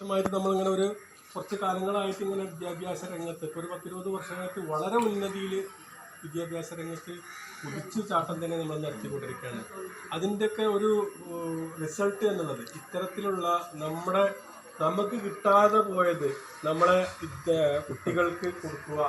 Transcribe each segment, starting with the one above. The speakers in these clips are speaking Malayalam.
വർഷമായിട്ട് നമ്മളിങ്ങനെ ഒരു കുറച്ച് കാലങ്ങളായിട്ട് ഇങ്ങനെ വിദ്യാഭ്യാസ രംഗത്ത് ഒരു പത്തിരുപത് വർഷമായിട്ട് വളരെ ഉന്നതിയിൽ വിദ്യാഭ്യാസ രംഗത്ത് കുതിച്ചു ചാട്ടം തന്നെ നമ്മൾ നടത്തിക്കൊണ്ടിരിക്കുകയാണ്. അതിന്റെയൊക്കെ ഒരു റിസൾട്ട് എന്നുള്ളത് ഇത്തരത്തിലുള്ള നമ്മുടെ നമുക്ക് കിട്ടാതെ പോയത് നമ്മളെ കുട്ടികൾക്ക് കൊടുക്കുക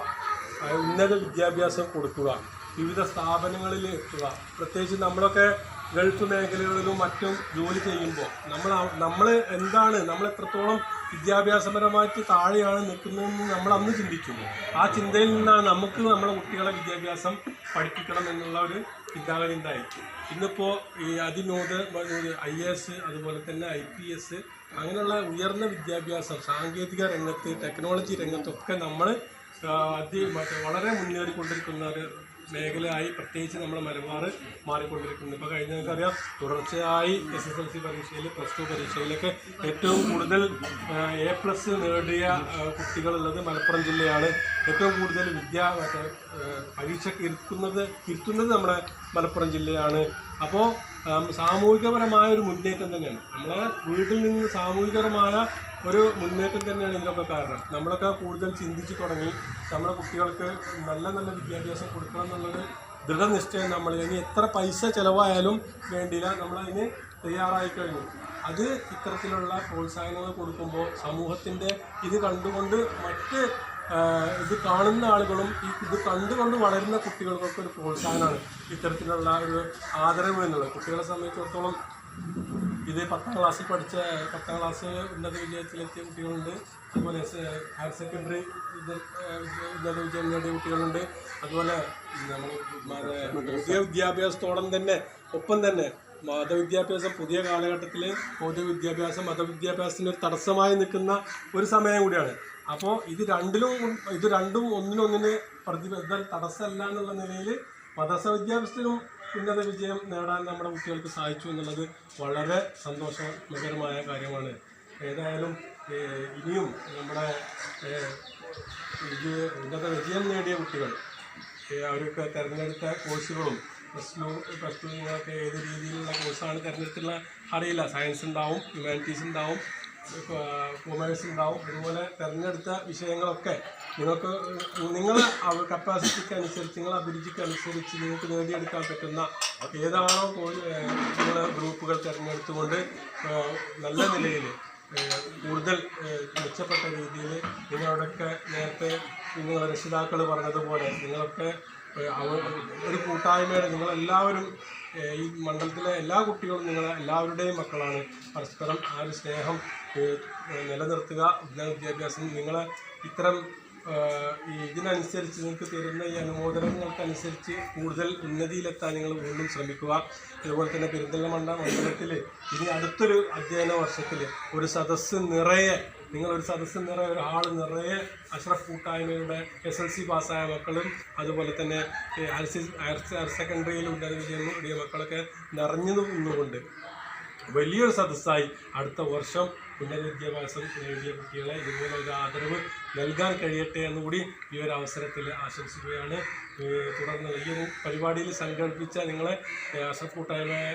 ഉന്നത വിദ്യാഭ്യാസം കൊടുക്കുക വിവിധ സ്ഥാപനങ്ങളിൽ എത്തുക പ്രത്യേകിച്ച് നമ്മളൊക്കെ ഗൾഫ് മേഖലകളിലും മറ്റും ജോലി ചെയ്യുമ്പോൾ നമ്മൾ നമ്മൾ എന്താണ് നമ്മൾ എത്രത്തോളം വിദ്യാഭ്യാസപരമായിട്ട് താഴെയാണ് നിൽക്കുന്നതെന്ന് നമ്മൾ അന്ന് ചിന്തിക്കും ആ ചിന്തയിൽ നിന്നാണ് നമുക്ക് നമ്മുടെ കുട്ടികളെ വിദ്യാഭ്യാസം പഠിപ്പിക്കണം എന്നുള്ള ഒരു ചിന്താഗതി ഉണ്ടായിരിക്കും. ഇന്നിപ്പോൾ ഈ അതിനോട് ഐ എസ് അതുപോലെ തന്നെ ഐ പി എസ് അങ്ങനെയുള്ള ഉയർന്ന വിദ്യാഭ്യാസം സാങ്കേതിക രംഗത്ത് ടെക്നോളജി രംഗത്തൊക്കെ നമ്മൾ അതി വളരെ മുന്നേറിക്കൊണ്ടിരിക്കുന്ന ഒരു മേഖലയായി പ്രത്യേകിച്ച് നമ്മുടെ മലബാർ മാറിക്കൊണ്ടിരിക്കുന്നത് ഇപ്പോൾ കഴിഞ്ഞ നിങ്ങൾക്കറിയാം തുടർച്ചയായി എസ് എസ് എൽ സി പരീക്ഷയിൽ പ്ലസ് ടു പരീക്ഷയിലൊക്കെ ഏറ്റവും കൂടുതൽ എ പ്ലസ് നേടിയ കുട്ടികളുള്ളത് മലപ്പുറം ജില്ലയാണ്. ഏറ്റവും കൂടുതൽ വിദ്യാ പരീക്ഷയ്ക്ക് ഇരുത്തുന്നത് ഇരുത്തുന്നത് നമ്മുടെ മലപ്പുറം ജില്ലയാണ്. അപ്പോൾ സാമൂഹികപരമായ ഒരു മുന്നേറ്റം തന്നെയാണ്. നമ്മളെ വീട്ടിൽ നിന്ന് സാമൂഹികപരമായ ഒരു മുന്നേറ്റം തന്നെയാണ് ഇതിനൊക്കെ കാരണം. നമ്മളൊക്കെ കൂടുതൽ ചിന്തിച്ചു തുടങ്ങി നമ്മുടെ കുട്ടികൾക്ക് നല്ല നല്ല വിദ്യാഭ്യാസം കൊടുക്കണം എന്നുള്ളത് ദൃഢനിശ്ചയം നമ്മൾ. ഇനി എത്ര പൈസ ചിലവായാലും വേണ്ടില്ല നമ്മളതിന് തയ്യാറായി കഴിഞ്ഞു. അത് ഇത്തരത്തിലുള്ള പ്രോത്സാഹനങ്ങൾ കൊടുക്കുമ്പോൾ സമൂഹത്തിന്റെ ഇത് കണ്ടുകൊണ്ട് മറ്റ് ഇത് കാണുന്ന ആളുകളും ഈ ഇത് കണ്ടുകൊണ്ട് വളരുന്ന കുട്ടികൾക്കൊക്കെ ഒരു പ്രോത്സാഹനമാണ് ഇത്തരത്തിലുള്ള ഒരു ആദരവ് എന്നുള്ളത്. കുട്ടികളെ സംബന്ധിച്ചിടത്തോളം ഇത് പത്താം ക്ലാസ്സിൽ പഠിച്ച പത്താം ക്ലാസ് ഉന്നത വിജയത്തിലെത്തിയ കുട്ടികളുണ്ട്. അതുപോലെ ഹയർ സെക്കൻഡറി ഉന്നത വിജയം നേടിയ കുട്ടികളുണ്ട്. അതുപോലെ നമ്മൾ പുതിയ വിദ്യാഭ്യാസത്തോടം തന്നെ ഒപ്പം തന്നെ മതവിദ്യാഭ്യാസം പുതിയ കാലഘട്ടത്തിൽ പൊതുവിദ്യാഭ്യാസം മതവിദ്യാഭ്യാസത്തിന് ഒരു തടസ്സമായി നിൽക്കുന്ന ഒരു സമയം കൂടിയാണ്. അപ്പോൾ ഇത് രണ്ടിലും ഇത് രണ്ടും ഒന്നിനൊന്നിന് പ്രതിബദ്ധ തടസ്സമല്ല എന്നുള്ള നിലയിൽ മദ്രസ വിദ്യാഭ്യാസത്തിനും ഉന്നത വിജയം നേടാൻ നമ്മുടെ കുട്ടികൾക്ക് സാധിച്ചു എന്നുള്ളത് വളരെ സന്തോഷകരമായ കാര്യമാണ്. ഏതായാലും ഇനിയും നമ്മുടെ ഉന്നത വിജയം നേടിയ കുട്ടികൾ അവരൊക്കെ തിരഞ്ഞെടുത്ത കോഴ്സുകളും പ്ലസ് ടു പ്ലസ് ടു ഏത് രീതിയിലുള്ള കോഴ്സാണ് തിരഞ്ഞെടുത്തുള്ള അറിയില്ല. സയൻസ് ഉണ്ടാവും ഹ്യൂമാനിറ്റീസ് ഉണ്ടാവും കൊമേഴ്സ് ഉണ്ടാവും. അതുപോലെ തിരഞ്ഞെടുത്ത വിഷയങ്ങളൊക്കെ നിങ്ങൾക്ക് നിങ്ങളെ കപ്പാസിറ്റിക്ക് അനുസരിച്ച് നിങ്ങളെ അഭിരുചിക്ക് അനുസരിച്ച് നിങ്ങൾക്ക് നേടിയെടുക്കാൻ പറ്റുന്ന ഏതാണോ നിങ്ങൾ ഗ്രൂപ്പുകൾ തിരഞ്ഞെടുത്തുകൊണ്ട് നല്ല നിലയിൽ കൂടുതൽ മെച്ചപ്പെട്ട രീതിയിൽ നിങ്ങളോടൊക്കെ നേരത്തെ നിങ്ങൾ രക്ഷിതാക്കൾ പറഞ്ഞതുപോലെ നിങ്ങളൊക്കെ ഒരു കൂട്ടായ്മയുടെ നിങ്ങളെല്ലാവരും ഈ മണ്ഡലത്തിലെ എല്ലാ കുട്ടികളും നിങ്ങൾ എല്ലാവരുടെയും മക്കളാണ്. പരസ്പരം ആ ഒരു സ്നേഹം നിലനിർത്തുക വിദ്യാഭ്യാസം നിങ്ങളെ ഇത്തരം ഇതിനനുസരിച്ച് നിങ്ങൾക്ക് തരുന്ന ഈ അനുമോദനങ്ങൾക്കനുസരിച്ച് കൂടുതൽ ഉന്നതിയിലെത്താൻ നിങ്ങൾ വീണ്ടും ശ്രമിക്കുക. അതുപോലെ തന്നെ പെരിന്തൽമണ്ണ മണ്ഡലത്തിൽ ഇനി അടുത്തൊരു അധ്യയന വർഷത്തിൽ ഒരു സദസ്സ് നിറയെ നിങ്ങളൊരു സദസ്സ് നിറയെ ഒരു ഹാൾ നിറയെ അഷ്റഫ് കൂട്ടായ്മയുടെ എസ് എൽ സി പാസ്സായ മക്കളും അതുപോലെ തന്നെ ഹയർ ഹയർ സെക്കൻഡറിയിൽ ഉന്നത വിജയം നേടിയ മക്കളൊക്കെ നിറഞ്ഞു നിന്നുകൊണ്ട് വലിയൊരു സദസ്സായി അടുത്ത വർഷം ഉന്നത വിദ്യാഭ്യാസം നേടിയ കുട്ടികളെ ഇതുപോലെ ഒരു ആദരവ് നൽകാൻ കഴിയട്ടെ എന്നുകൂടി ഈ ഒരു അവസരത്തിൽ ആശംസിക്കുകയാണ്. തുടർന്ന് ഈ ഒരു പരിപാടിയിൽ സംഘടിപ്പിച്ച നിങ്ങളെ അഷ്റഫ് കൂട്ടായ്മയെ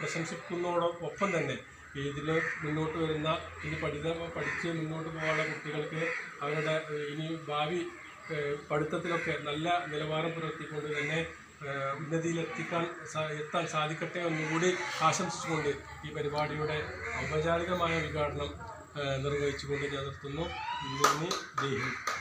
പ്രശംസിക്കുന്നതോടൊപ്പം തന്നെ ഇതിൽ മുന്നോട്ട് വരുന്ന ഇനി പഠിത പഠിച്ച് മുന്നോട്ട് പോകാനുള്ള കുട്ടികൾക്ക് അവരുടെ ഇനി ഭാവി പഠിത്തത്തിലൊക്കെ നല്ല നിലവാരം പുലർത്തിക്കൊണ്ട് തന്നെ ഉന്നതിയിലെത്തിക്കാൻ എത്താൻ സാധിക്കട്ടെ എന്നുകൂടി ആശംസിച്ചുകൊണ്ട് ഈ പരിപാടിയുടെ ഔപചാരികമായ ഉദ്ഘാടനം നിർവഹിച്ചുകൊണ്ട് ഞാൻ നിർത്തുന്നു. നന്ദി ജയ് ഹിന്ദ്.